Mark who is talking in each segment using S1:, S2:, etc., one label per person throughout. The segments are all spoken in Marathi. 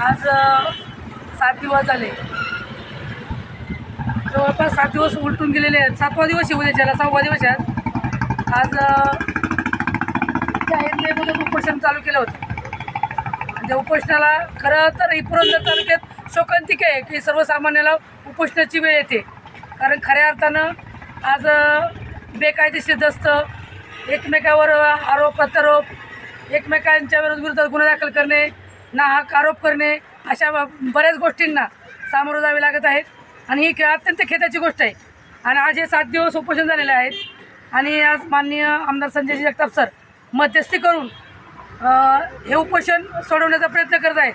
S1: आज सात दिवस झाले. जवळपास सात दिवस उलटून गेलेले आहेत. सातवा दिवस आहे उद्याच्याला सहावा दिवस आहे आज. त्या अ, उपोषण चालू केलं होतं. आणि त्या उपोषणाला खरं तर ही पुरंदर तालुक्यात शोकांतिक आहे की सर्वसामान्याला उपोषणाची वेळ येते. कारण खऱ्या अर्थानं आज बेकायदेशीर दस्त एकमेकावर आरोप प्रत्यारोप एकमेकांच्या विरोध विरोधात गुन्हे दाखल करणे नाहक आरोप करणे अशा बऱ्याच गोष्टींना सामोरं जावे लागत आहेत. आणि ही अत्यंत खेताची गोष्ट आहे. आणि आज हे सात दिवस उपोषण झालेले आहेत. आणि आज माननीय आमदार संजयजी जगताप सर मध्यस्थी करून हे उपोषण सोडवण्याचा प्रयत्न करत आहेत.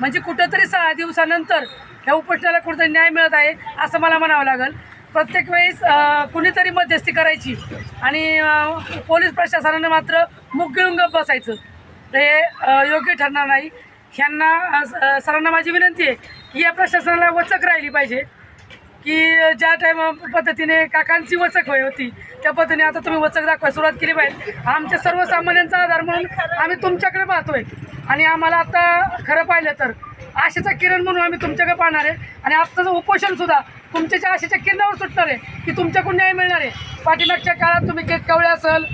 S1: म्हणजे कुठंतरी सहा दिवसानंतर ह्या उपोषणाला कुठंतरी न्याय मिळत आहे असं मला म्हणावं लागेल. प्रत्येक वेळेस कुणीतरी मध्यस्थी करायची आणि पोलीस प्रशासनाने मात्र मुख गिळून बसायचं. तर हे योग्य ठरणार नाही. ह्यांना सरांना माझी विनंती आहे की या प्रशासनाला वचक राहिली पाहिजे की ज्या टाईम पद्धतीने काकांची वचक होय होती त्या पद्धतीने आता तुम्ही वचक दाखवायला सुरुवात केली पाहिजे. आमच्या सर्वसामान्यांचा आधार म्हणून आम्ही तुमच्याकडे पाहतोय. आणि आम्हाला आता खरं पाहिलं तर आशेचा किरण म्हणून आम्ही तुमच्याकडे पाहणार आहे. आणि आजचं उपोषणसुद्धा तुमच्याच्या आशेच्या किरणावर सुटणार आहे की तुमच्याकडून न्याय मिळणार आहे. पाठीमागच्या काळात तुम्ही केतकावळे असेल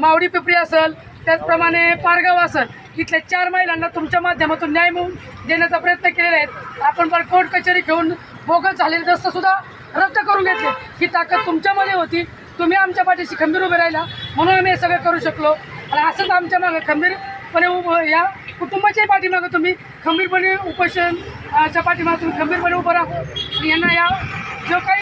S1: मावडी पिपरी असेल त्याचप्रमाणे पारगाव असेल इथल्या चार महिलांना तुमच्या माध्यमातून न्याय मिळवून देण्याचा प्रयत्न केलेला आहे. आपण पण कोर्ट कचेरी घेऊन बोगस झालेले दस्तसुद्धा रद्द करून घेतले. ही ताकद तुमच्यामध्ये होती. तुम्ही आमच्या पाठीशी खंबीर उभे राहिला. म्हणून आम्ही हे सगळं करू शकलो. आणि असंच आमच्या मागे खंबीर पण या कुटुंबाच्याही पाठीमागं तुम्ही खंबीरपणे उपोषण च्या पाठीमागं तुम्ही खंबीरपणे उभं राहू. यांना या जो काही